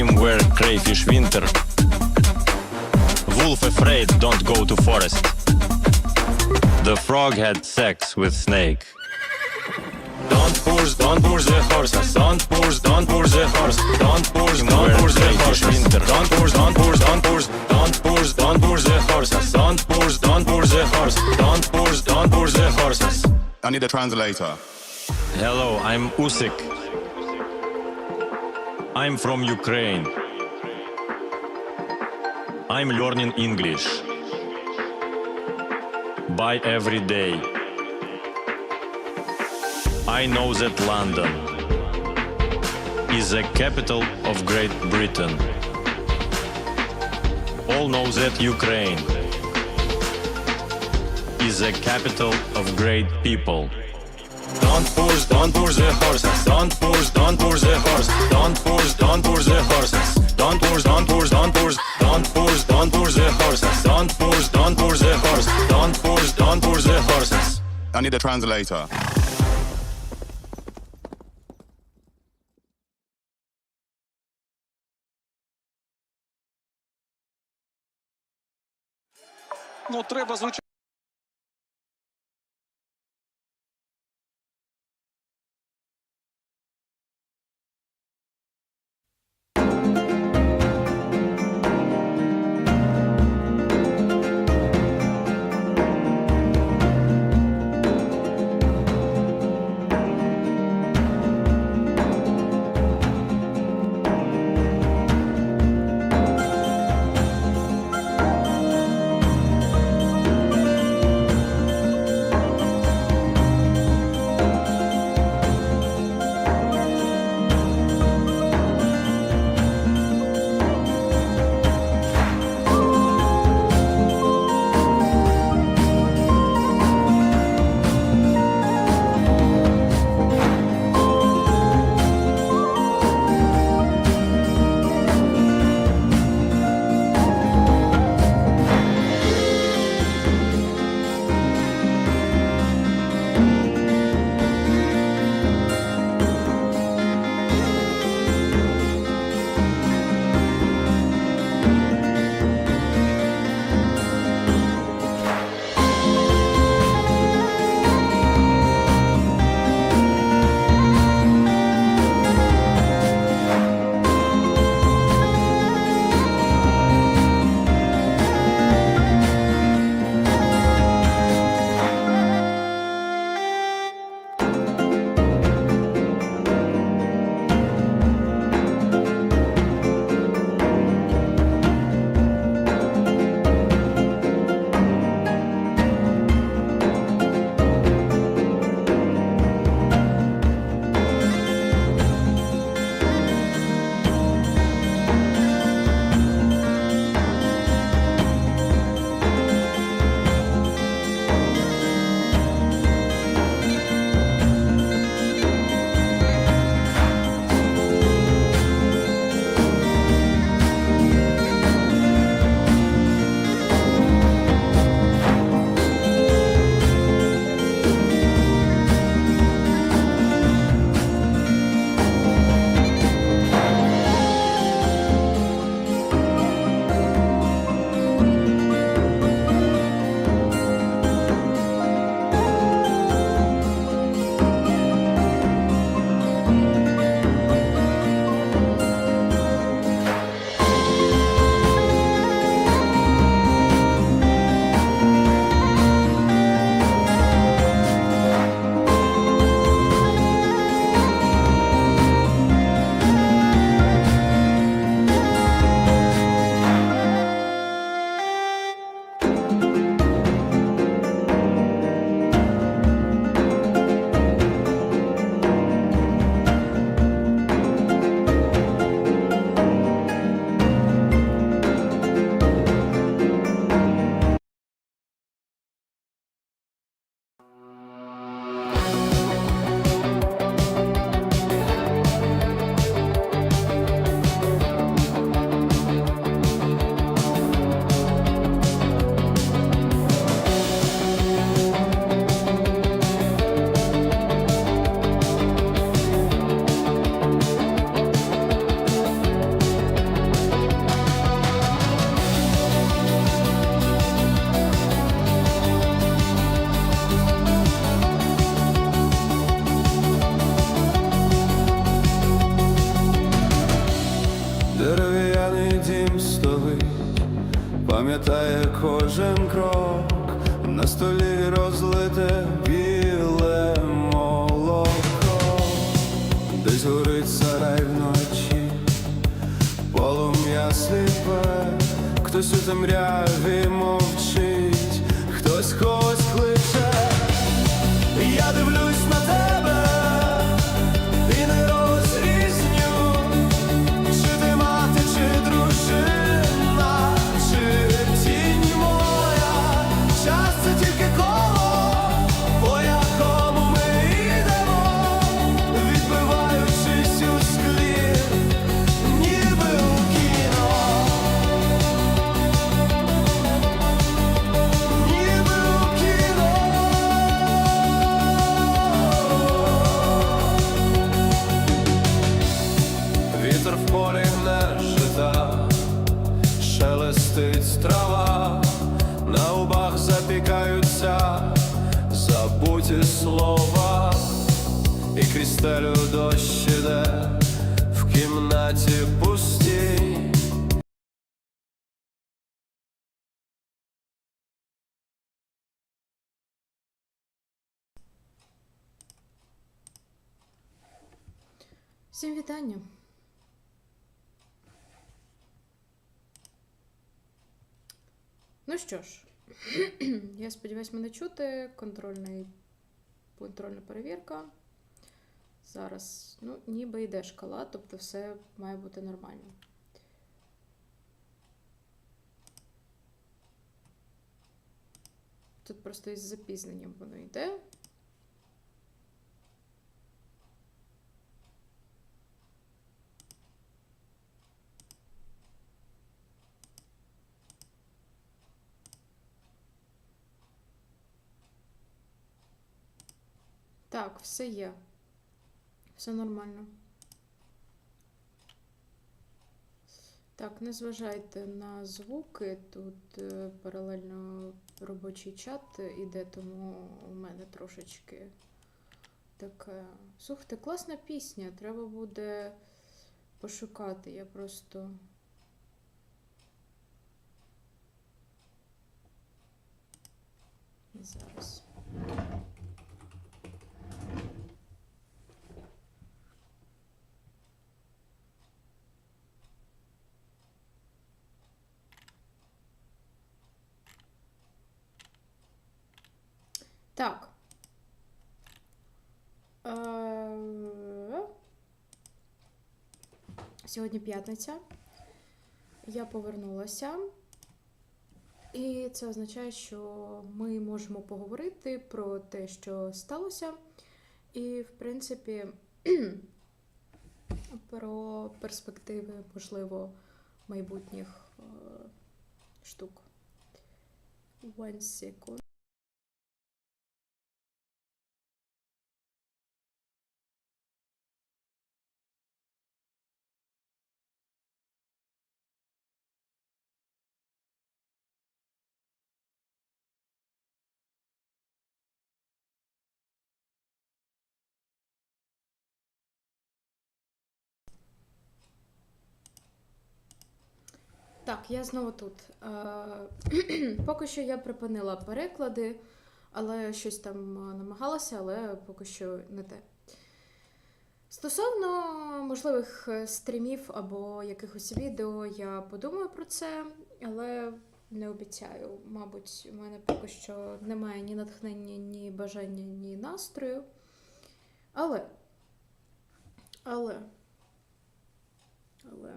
him wear crayfish winter. Wolf afraid, don't go to forest. The frog had sex with snake. Don't push, don't push the horses. Don't push, don't push the horse. Don't push, don't push the horses. Don't push, don't push, don't push. Don't push, don't push the horses. Don't push, don't push the horse. Don't push, don't push the horses. I need a translator. Hello, I'm Usik. I'm from Ukraine. I'm learning English. By every day. I know that London is the capital of Great Britain. All know that Ukraine is the capital of great people. Don't push, don't push the horses. Don't push, don't push the horse. Don't push, don't push the horses. Don't push, don't push, don't push. Don't push, don't push the horses. Don't push, don't push the horse. Don't push, don't push the horses. I need a translator. Ну, треба звичайно. Кожен крок, на столі розлите біле молоко, десь горить сарай вночі, полум'я сліпе, хтось у темряві мовчить, хтось когось стелю дощ іде в кімнаті пустій. Всім вітання. Ну що ж, я сподіваюсь, мене чути. Контрольний, контрольна перевірка. Зараз, ну, ніби йде шкала, тобто все має бути нормально. Тут просто із запізненням воно йде. Так, все є. Все нормально. Так, не зважайте на звуки. Тут е, паралельно робочий чат іде, тому у мене трошечки таке. Слухайте, класна пісня. Треба буде пошукати. Я просто. Зараз. Так. Е, Сьогодні п'ятниця. Я повернулася. І це означає, що ми можемо поговорити про те, що сталося. І, в принципі, про перспективи, можливо, майбутніх е, штук. One second. Так, я знову тут. Е, Поки що я припинила переклади, але щось там е, намагалася, але поки що не те. Стосовно можливих е, стрімів або якихось відео, я подумаю про це, але не обіцяю. Мабуть, у мене поки що немає ні натхнення, ні бажання, ні настрою. Але. Але. Але.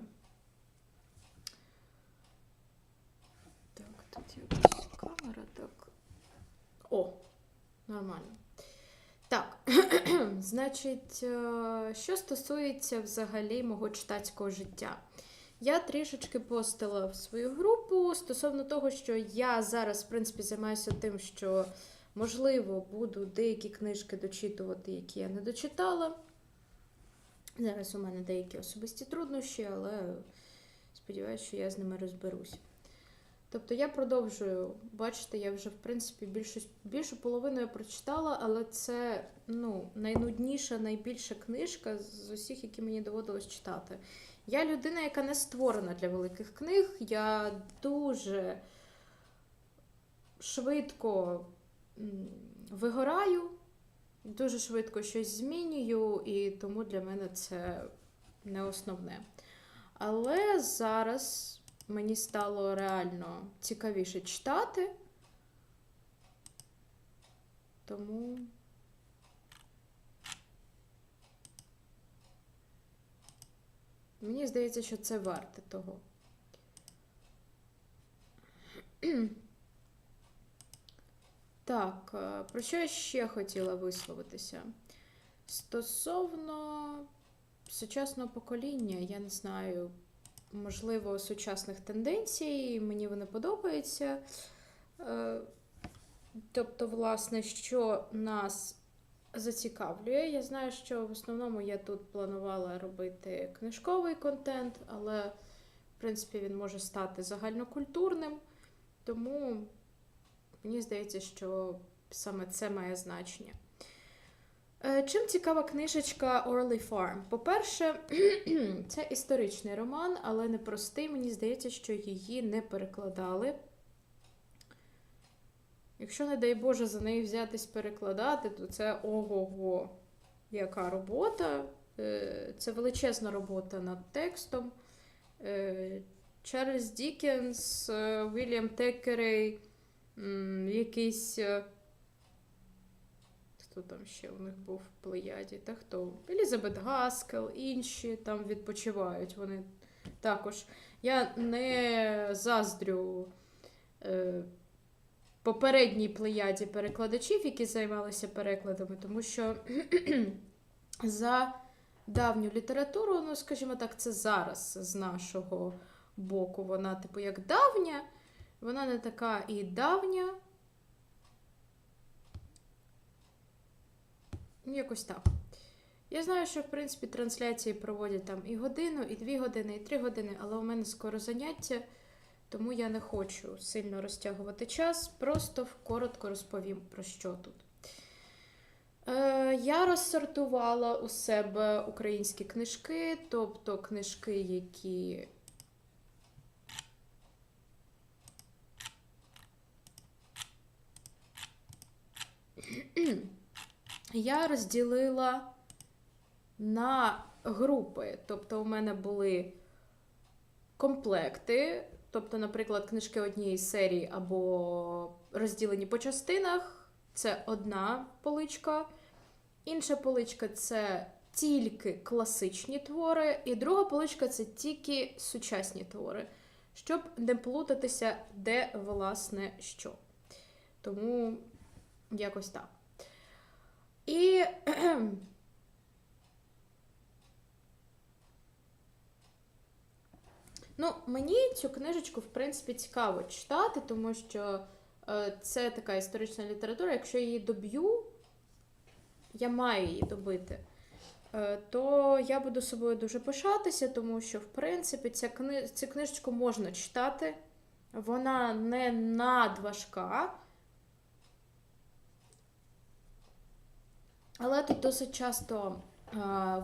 Так, тут якась камера, так. О, нормально. Так, значить, е, що стосується взагалі мого читацького життя. Я трішечки постила в свою групу стосовно того, що я зараз, в принципі, займаюся тим, що, можливо, буду деякі книжки дочитувати, які я не дочитала. Зараз у мене деякі особисті труднощі, але сподіваюся, що я з ними розберусь. Тобто я продовжую, бачите, я вже в принципі більшу, більшу половину я прочитала, але це ну, найнудніша, найбільша книжка з усіх, які мені доводилось читати. Я людина, яка не створена для великих книг. Я дуже швидко вигораю, дуже швидко щось змінюю, і тому для мене це не основне. Але зараз мені стало реально цікавіше читати. Тому. Мені здається, що це варте того. Так, е, про що я ще хотіла висловитися? Стосовно сучасного покоління, я не знаю, можливо, сучасних тенденцій, мені вони подобаються. Е, Тобто, власне, що нас зацікавлює. Я знаю, що в основному я тут планувала робити книжковий контент, але, в принципі, він може стати загальнокультурним. Тому мені здається, що саме це має значення. Е, Чим цікава книжечка Orly Farm? По-перше, це історичний роман, але не простий. Мені здається, що її не перекладали. Якщо, не дай Боже, за неї взятись перекладати, то це ого-го, яка робота. Е, Це величезна робота над текстом. Е, Чарльз Дікенс, Вільям Текерей, якийсь. Хто там ще у них був в плеяді? Та хто? Елізабет Гаскел, інші там відпочивають. Вони також. Я не заздрю. Е, попередній плеяді перекладачів, які займалися перекладами, тому що за давню літературу, ну, скажімо так, це зараз з нашого боку. Вона, типу, як давня, вона не така і давня. Якось так. Я знаю, що в принципі трансляції проводять там і годину, і дві години, і три години, але у мене скоро заняття. Тому я не хочу сильно розтягувати час, просто коротко розповім про що тут. Е, я розсортувала у себе українські книжки, тобто книжки, які. Я розділила на групи. Тобто, у мене були комплекти, тобто, наприклад, книжки однієї серії або розділені по частинах. Це одна поличка. Інша поличка це тільки класичні твори, і друга поличка це тільки сучасні твори, щоб не плутатися, де власне що. Тому якось так. І Ну, мені цю книжечку, в принципі, цікаво читати, тому що е, це така історична література. Якщо я її доб'ю, я маю її добити, е, то я буду собою дуже пишатися, тому що, в принципі, ця кни... цю книжечку можна читати. Вона не надважка. Але тут досить часто е,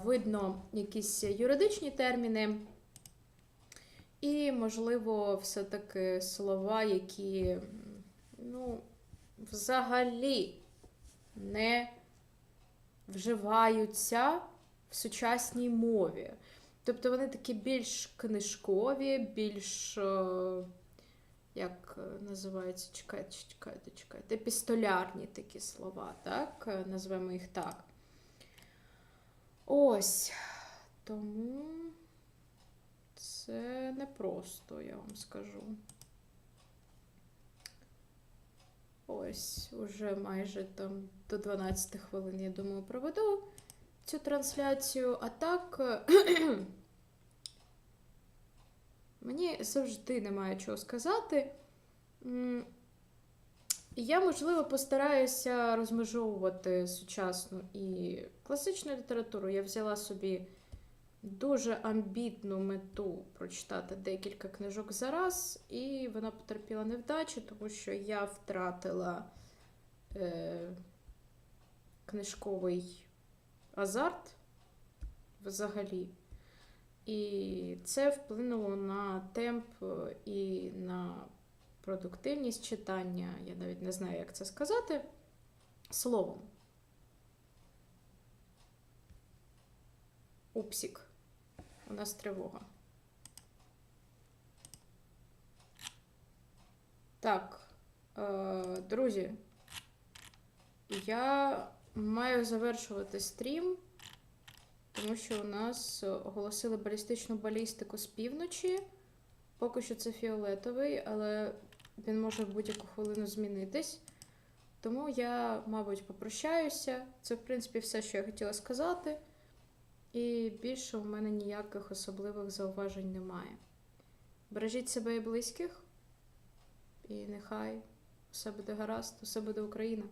видно якісь юридичні терміни. І, можливо, все-таки слова, які ну, взагалі не вживаються в сучасній мові. Тобто вони такі більш книжкові, більш, е, як е, називається, чекайте, чекайте, чекайте, епістолярні такі слова, так? Е, Назвемо їх так. Ось. Тому. Це непросто, я вам скажу. Ось, уже майже там до 12 хвилин, я думаю, проведу цю трансляцію. А так, мені завжди немає чого сказати. Я, можливо, постараюся розмежовувати сучасну і класичну літературу. Я взяла собі дуже амбітну мету прочитати декілька книжок за раз, і вона потерпіла невдачу, тому що я втратила е, книжковий азарт взагалі. І це вплинуло на темп е, і на продуктивність читання. Я навіть не знаю, як це сказати. Словом. Упсік. У нас тривога. Так, е, друзі, я маю завершувати стрім, тому що у нас оголосили балістичну балістику з півночі. Поки що це фіолетовий, але він може в будь-яку хвилину змінитись. Тому я, мабуть, попрощаюся. Це, в принципі, все, що я хотіла сказати. І більше у мене ніяких особливих зауважень немає. Бережіть себе і близьких, і нехай все буде гаразд, усе буде Україна.